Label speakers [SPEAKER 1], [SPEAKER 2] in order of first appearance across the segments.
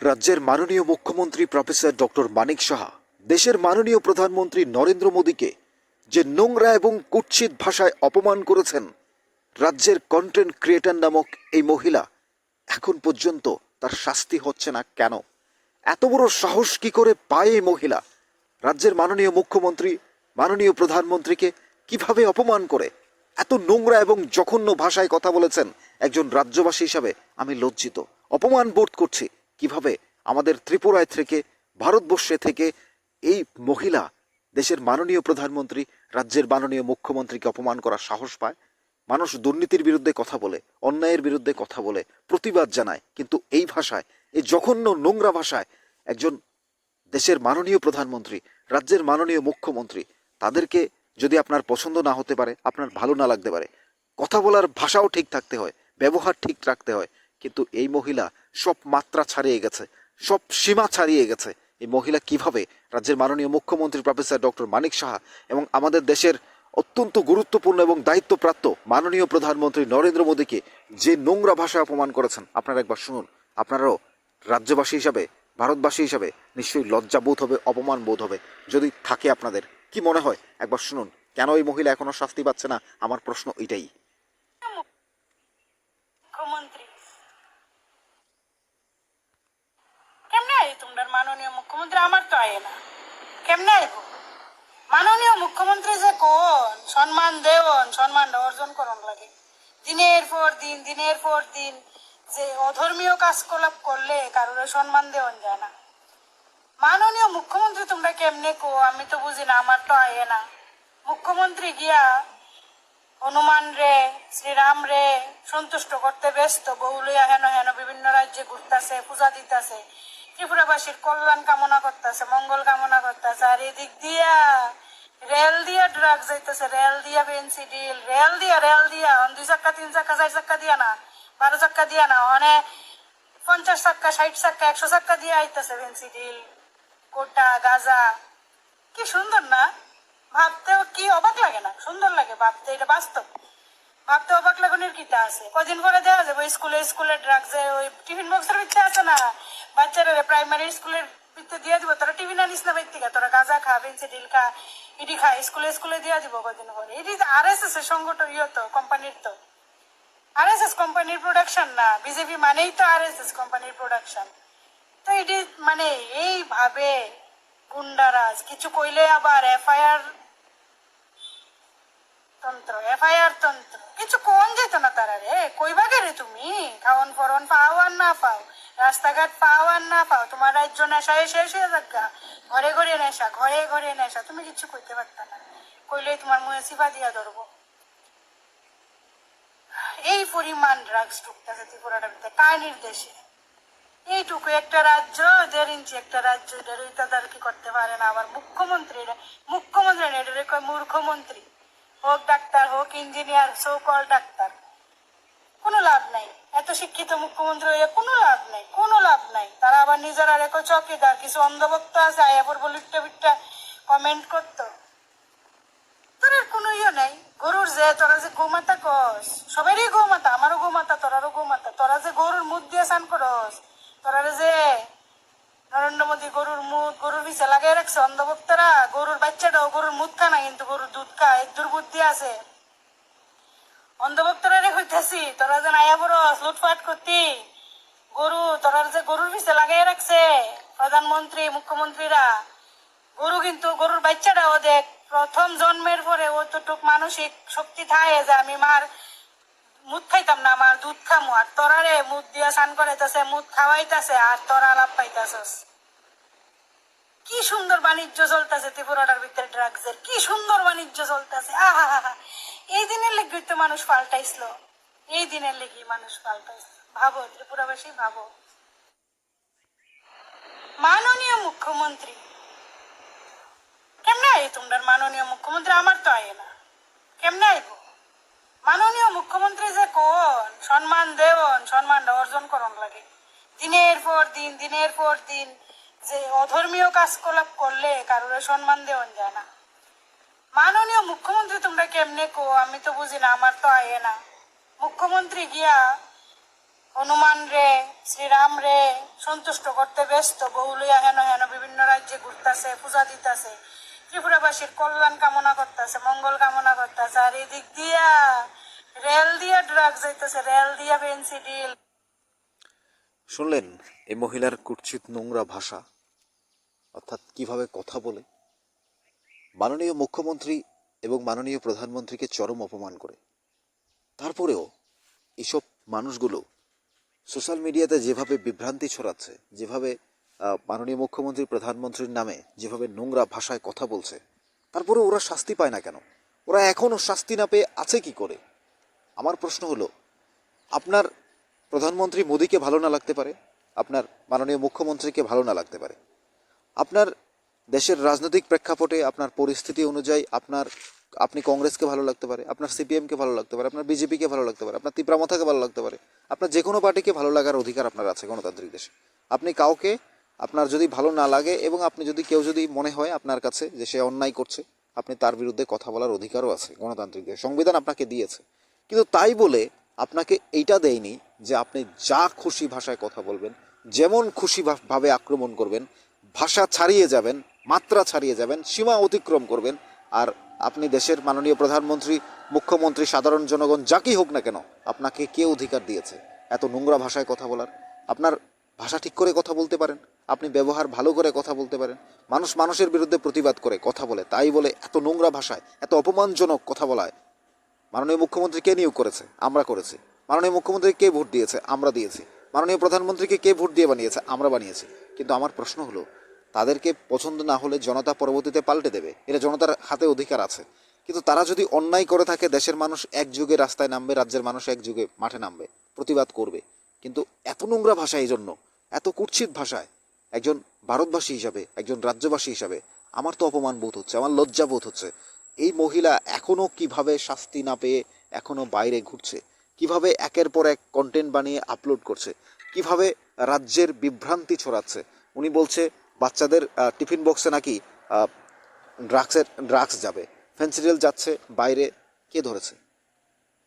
[SPEAKER 1] রাজ্যের মাননীয় মুখ্যমন্ত্রী প্রফেসর ডক্টর মানিক সাহা, দেশের মাননীয় প্রধানমন্ত্রী নরেন্দ্র মোদীকে যে নোংরা এবং কুৎসিত ভাষায় অপমান করেছেন, রাজ্যের কন্টেন্ট ক্রিয়েটর নামক এই মহিলা, এখন পর্যন্ত তার শাস্তি হচ্ছে না কেন? এত বড় সাহস কি করে পায় এই মহিলা? রাজ্যের মাননীয় মুখ্যমন্ত্রী, মাননীয় প্রধানমন্ত্রীকে কীভাবে অপমান করে? এত নোংরা এবং জঘন্য ভাষায় কথা বলেছেন একজন রাজ্যবাসী হিসাবে আমি লজ্জিত। অপমান বোধ করছি। কীভাবে আমাদের ত্রিপুরায় থেকে, ভারতবর্ষে থেকে এই মহিলা দেশের মাননীয় প্রধানমন্ত্রী, রাজ্যের মাননীয় মুখ্যমন্ত্রীকে অপমান করার সাহস পায়? মানুষ দুর্নীতির বিরুদ্ধে কথা বলে, অন্যায়ের বিরুদ্ধে কথা বলে, প্রতিবাদ জানায়, কিন্তু এই ভাষায়, এই জঘন্য নোংরা ভাষায় একজন দেশের মাননীয় প্রধানমন্ত্রী, রাজ্যের মাননীয় মুখ্যমন্ত্রী, তাদেরকে যদি আপনার পছন্দ না হতে পারে, আপনার ভালো না লাগতে পারে, কথা বলার ভাষাও ঠিক থাকতে হয়, ব্যবহার ঠিক রাখতে হয় কিন্তু এই মহিলা সব মাত্রা ছাড়িয়ে গেছে, সব সীমা ছাড়িয়ে গেছে। এই মহিলা কীভাবে রাজ্যের মাননীয় মুখ্যমন্ত্রী প্রফেসর ডক্টর মানিক সাহা এবং আমাদের দেশের অত্যন্ত গুরুত্বপূর্ণ এবং দায়িত্বপ্রাপ্ত মাননীয় প্রধানমন্ত্রী নরেন্দ্র মোদীকে যে নোংরা ভাষায় অপমান করেছেন, আপনারা একবার শুনুন। আপনারাও রাজ্যবাসী হিসাবে, ভারতবাসী হিসাবে নিশ্চয়ই লজ্জা বোধ হবে অপমান বোধ হবে। যদি থাকে আপনাদের, কি মনে হয়? একবার শুনুন, কেন এই মহিলা এখনও শাস্তি পাচ্ছে না? আমার প্রশ্ন এটাই
[SPEAKER 2] মুখ্যমন্ত্রী কেমনে আই তোমরা মাননীয় মুখ্যমন্ত্রী আমার তো আয় না কেমনে মাননীয় মুখ্যমন্ত্রী যে কোন সম্মান দেওন সম্মানটা অর্জন করন লাগে। দিনের পর দিন, দিনের পর দিন যে অধর্মীয় কাজকলাপ করলে কারোর সম্মান দেওয়ান যায় না। মাননীয় মুখ্যমন্ত্রী তোমরা কেমনে কো? আমি তো বুঝি না, আমার তো আয় না। মুখ্যমন্ত্রী গিয়া হনুমান রে, শ্রীরাম রে সন্তুষ্ট করতে ব্যস্ত। বউলিয়া হেন হেন বিভিন্ন রাজ্যে ঘুরতেছে, পূজা দিতেছে। ত্রিপুরাবাসীর কল্যাণ কামনা করতেছে, মঙ্গল কামনা করতেছে। আর এদিক দিয়া রেল দিয়া ড্রাগ যাইতেছে, রেল দিয়া বেনসিডিল, রেল দিয়া রেল দিয়া দুই চাক্কা, তিন চাক্কা, চার চাক্কা দিয়া না, বারো চাক্কা দিয়া না অনেক পঞ্চাশ চাক্কা, ষাট চাক্কা, একশো চাক্কা দিয়ে আইতেছে বেনসিডিল কোটা গাজা। কি সুন্দর না? ভাবতেও কি অবাক লাগে না? সুন্দর লাগে, ভাবতে এটা বাস্তব। ভাবতে অবাক লাগানোর কিটা আছে? কদিন পরে দেওয়া যাবে? স্কুলে স্কুলে ড্রাগসে ওই টিফিন বক্সের ইচ্ছা আছে না বাচ্চারা প্রাইমারি স্কুলের ভিতরে দিয়ে দিব। তোরা আনিস না বাইর থেকে তোরা গাঁজা খা বেঞ্চিডিল খা, ইডি খা, স্কুলে স্কুলে দিয়ে দিব কদিন পরে। এটি আর এস এস সংগঠন ইয়ে তো কোম্পানির তো। আর এস এস কোম্পানির প্রোডাকশন না বিজেপি মানেই তো আর এস এস কোম্পানির প্রোডাকশন তো এটি মানে এইভাবে গুন্ডারাজ, কিছু কইলে আবার এফআইআর তন্ত্র এফআইআর তন্ত্র। কিছু কোন যেত না তারা রে কইবা কে রে তুমি? খাওয়ান পরন পাও আর না পাও। রাস্তাঘাট পাও আর না পাও তোমার রাজ্য নেশায় শেষ হয়ে যাকা ঘরে ঘরে নেশা, ঘরে ঘরে নেশা, তুমি কিছু কইতে পারতা না। কইলে তোমার মুয়ে সিফা দিয়া ধরবো। এই পরিমাণ ড্রাগস ঢুকতেছে ত্রিপুরাটার ভিতরে কার নির্দেশে। এইটুকু একটা রাজ্য, দেড় ইঞ্চি একটা রাজ্য এটার তদারকি করতে পারে না আবার মুখ্যমন্ত্রী মুখ্যমন্ত্রী না কয় মূর্খমন্ত্রী। হোক ডাক্তার, হোক ইঞ্জিনিয়ার সো কল ডাক্তার। এত শিক্ষিত মুখ্যমন্ত্রী হয়ে কোনো লাভ নাই, কোনো লাভ নাই। তারা আবার নিজেরা রেখো চকিদার, কিছু অন্ধভক্ত আছে আয়াপুর বলিটা বিটটা কমেন্ট করতো। তোর কোনো ইয়ে নাই। গরুর যে, তোরা যে গোমাতা কস, সবারই গোমাতা, আমারও গোমাতা, তোরারও গোমাতা। তোরা যে গরুর মুখ দিয়ে স্নান করস, তোরা যে নরেন্দ্র মোদী গরুর মুখ গরুর পিছে লাগাই রাখছে, অন্ধভক্তরা, গরুর বাচ্চাটাও গরুর মুখ খা না, কিন্তু গরুর দুধ খায় দুর্বুদ্ধি আছে। অন্ধভক্তরা হইতাছি, তোরা যে নাইয়া বড় লুটপাট করতি। গরু তোরা যে গরুর পিছে লাগাই রাখছে, প্রধানমন্ত্রী, মুখ্যমন্ত্রীরা। গরু কিন্তু, গরুর বাচ্চাটাও দেখ, প্রথম জন্মের পরে ও তো মানসিক শক্তি থাকে যে আমি মার মুদ খাইতাম না আমার দুধ খামু। আর তোরা মুদ দিয়া স্নান করাইতেছে, মুদ খাওয়াইতেছে, আর তোরা লাভ পাইতেছস। কি সুন্দর বাণিজ্য চলতেছে ত্রিপুরাটার ভিতরে ড্রাগসের, কি সুন্দর বাণিজ্য চলতেছে। আহা হা এই দিনের লেগে তো মানুষ পাল্টাইছিল। এই দিনের লেগে মানুষ পাল্টাইছিল ভাবো, ত্রিপুরাবাসী, ভাবো। মাননীয় মুখ্যমন্ত্রী। কেমনে আই তোমরা মাননীয় মুখ্যমন্ত্রী? আমার তো আয় না। কেমনে আইব? মাননীয় মুখ্যমন্ত্রী যে কোন? সম্মান দেওন সম্মান অর্জন করন লাগে। দিনের পর দিন, দিনের পর দিন। যে অধর্মীয় কাজকলাপ করলে কারোর সম্মান দেওয়ান যায় না। মাননীয় মুখ্যমন্ত্রী তোমরা কেমনে কো আমি তো বুঝি না, আমার তো আয় না। মুখ্যমন্ত্রী গিয়া হনুমান রে, শ্রীরাম রে সন্তুষ্ট করতে ব্যস্ত। বহুলিয়া হেন হেন বিভিন্ন রাজ্যে ঘুরতেছে, পূজা দিতেছে। ত্রিপুরাবাসীর কল্যাণ কামনা করতেছে, মঙ্গল কামনা করতেছে। আর এদিক দিয়া রেল দিয়া ড্রাগ যাইতেছে, রেল দিয়া বেঞ্চিডিল
[SPEAKER 1] শুনলেন এই মহিলার কুৎসিত নোংরা ভাষা? অর্থাৎ কীভাবে কথা বলে? মাননীয় মুখ্যমন্ত্রী এবং মাননীয় প্রধানমন্ত্রীকে চরম অপমান করে। তারপরেও এসব মানুষগুলো সোশ্যাল মিডিয়াতে যেভাবে বিভ্রান্তি ছড়াচ্ছে, যেভাবে মাননীয় মুখ্যমন্ত্রী, প্রধানমন্ত্রীর নামে যেভাবে নোংরা ভাষায় কথা বলছে তারপরে ওরা শাস্তি পায় না কেন? ওরা এখনও শাস্তি না পেয়ে আছে কি করে? আমার প্রশ্ন হলো, আপনার প্রধানমন্ত্রী মোদীকে ভালো না লাগতে পারে, আপনার মাননীয় মুখ্যমন্ত্রীকে ভালো না লাগতে পারে। আপনার দেশের রাজনৈতিক প্রেক্ষাপটে আপনার পরিস্থিতি অনুযায়ী আপনার, আপনি কংগ্রেসকে ভালো লাগতে পারে, আপনার সিপিএমকে ভালো লাগতে পারে, আপনার বিজেপিকে ভালো লাগতে পারে, আপনার তিপ্রামথাকে ভালো লাগতে পারে, আপনার যে কোনো পার্টিকে ভালো লাগার অধিকার আপনার আছে গণতান্ত্রিক দেশে। আপনি কাউকে, আপনার যদি ভালো না লাগে এবং আপনি যদি কেউ যদি মনে হয় আপনার কাছে যে সে অন্যায় করছে, আপনি তার বিরুদ্ধে কথা বলার অধিকারও আছে গণতান্ত্রিক দেশে, সংবিধান আপনাকে দিয়েছে। কিন্তু তাই বলে আপনাকে এইটা দেয়নি যে আপনি যা খুশি ভাষায় কথা বলবেন, যেমন খুশি ভাবে আক্রমণ করবেন, ভাষা ছাড়িয়ে যাবেন, মাত্রা ছাড়িয়ে যাবেন, সীমা অতিক্রম করবেন, আর আপনি দেশের মাননীয় প্রধানমন্ত্রী, মুখ্যমন্ত্রী, সাধারণ জনগণ, যাকেই হোক না কেন, আপনাকে কে অধিকার দিয়েছে? এত নোংরা ভাষায় কথা বলার। আপনার ভাষা ঠিক করে কথা বলতে পারেন, আপনি ব্যবহার ভালো করে কথা বলতে পারেন, মানুষ মানুষের বিরুদ্ধে প্রতিবাদ করে কথা বলে, তাই বলে এত নোংরা ভাষায়, এত অপমানজনক কথা বলায়। মাননীয় মুখ্যমন্ত্রী কে নিয়োগ করেছে? আমরা করেছি। মাননীয় মুখ্যমন্ত্রী কে ভোট দিয়েছে? আমরা দিয়েছি। মাননীয় প্রধানমন্ত্রীকে কে ভোট দিয়ে বানিয়েছে? আমরা বানিয়েছি। কিন্তু আমার প্রশ্ন হলো, তাদেরকে পছন্দ না হলে জনতা পরবর্তীতে পাল্টে দেবে? এটা জনতার হাতে অধিকার আছে। কিন্তু তারা যদি অন্যায় করে থাকে, দেশের মানুষ এক যুগে রাস্তায় নামবে, রাজ্যের মানুষ এক যুগে মাঠে নামবে, প্রতিবাদ করবে। কিন্তু এত নোংরা ভাষা এই জন্য, এত কুৎসিত ভাষায়, একজন ভারতবাসী হিসাবে, একজন রাজ্যবাসী হিসাবে আমার তো অপমান বোধ হচ্ছে, আমার লজ্জা বোধ হচ্ছে। এই মহিলা এখনও কীভাবে শাস্তি না পেয়ে এখনও বাইরে ঘুরছে? কীভাবে একের পর এক কন্টেন্ট বানিয়ে আপলোড করছে, কীভাবে রাজ্যের বিভ্রান্তি ছড়াচ্ছে। উনি বলছে, বাচ্চাদের টিফিন বক্সে নাকি ড্রাগসের ড্রাগস যাবে। ফেন্সিডিল যাচ্ছে, বাইরে কে ধরেছে?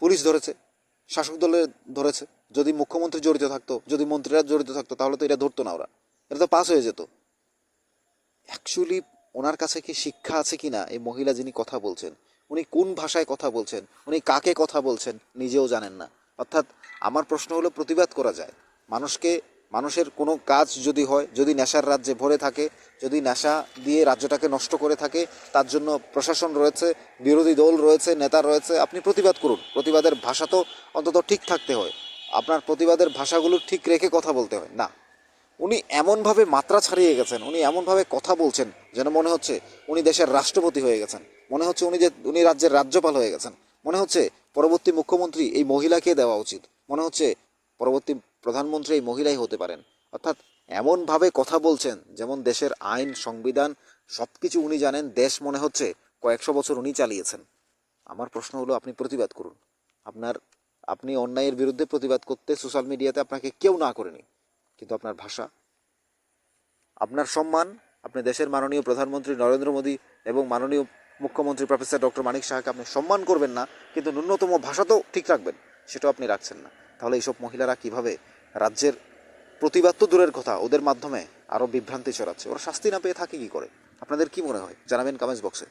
[SPEAKER 1] পুলিশ ধরেছে, শাসক দলের ধরেছে। যদি মুখ্যমন্ত্রী জড়িত থাকতো, যদি মন্ত্রীরা জড়িত থাকতো, তাহলে তো এটা ধরতো না ওরা। এটা তো পাস হয়ে যেত। অ্যাকচুয়ালি ওনার কাছে কি শিক্ষা আছে কি না এই মহিলা যিনি কথা বলছেন উনি কোন ভাষায় কথা বলছেন? উনি কাকে কথা বলছেন? নিজেও জানেন না। অর্থাৎ আমার প্রশ্ন হলো, প্রতিবাদ করা যায়। মানুষকে, মানুষের কোনো কাজ যদি হয়, যদি নেশার রাজ্যে ভরে থাকে, যদি নেশা দিয়ে রাজ্যটাকে নষ্ট করে থাকে, তার জন্য প্রশাসন রয়েছে, বিরোধী দল রয়েছে, নেতা রয়েছে, আপনি প্রতিবাদ করুন। প্রতিবাদের ভাষা তো অন্তত ঠিক থাকতে হয়। আপনার প্রতিবাদের ভাষাগুলো ঠিক রেখে কথা বলতে হয়। না। উনি এমনভাবে মাত্রা ছাড়িয়ে গেছেন, উনি এমনভাবে কথা বলছেন, যেন মনে হচ্ছে উনি দেশের রাষ্ট্রপতি হয়ে গেছেন। মনে হচ্ছে উনি যে, উনি রাজ্যের রাজ্যপাল হয়ে গেছেন। মনে হচ্ছে পরবর্তী মুখ্যমন্ত্রী এই মহিলাকে দেওয়া উচিত। মনে হচ্ছে পরবর্তী প্রধানমন্ত্রী এই মহিলাই হতে পারেন। অর্থাৎ এমনভাবে কথা বলছেন যেমন দেশের আইন, সংবিধান সব কিছু উনি জানেন। দেশ মনে হচ্ছে কয়েকশো বছর উনি চালিয়েছেন। আমার প্রশ্ন হলো, আপনি প্রতিবাদ করুন। আপনার, আপনি অন্যায়ের বিরুদ্ধে প্রতিবাদ করতে সোশ্যাল মিডিয়াতে আপনাকে কেউ না করেনি। কিন্তু আপনার ভাষা, আপনার সম্মান, আপনি দেশের মাননীয় প্রধানমন্ত্রী নরেন্দ্র মোদী এবং মাননীয় মুখ্যমন্ত্রী প্রফেসর ডক্টর মানিক সাহাকে আপনি সম্মান করবেন না, কিন্তু ন্যূনতম ভাষা তো ঠিক রাখবেন, সেটাও আপনি রাখছেন না। তাহলে এইসব মহিলারা কীভাবে রাজ্যের প্রতিবাদ তো দূরের কথা, ওদের মাধ্যমে আরও বিভ্রান্তি ছড়াচ্ছে? ওরা শাস্তি না পেয়ে থাকে কি করে? আপনাদের কি মনে হয়? জানাবেন কমেন্টস বক্সে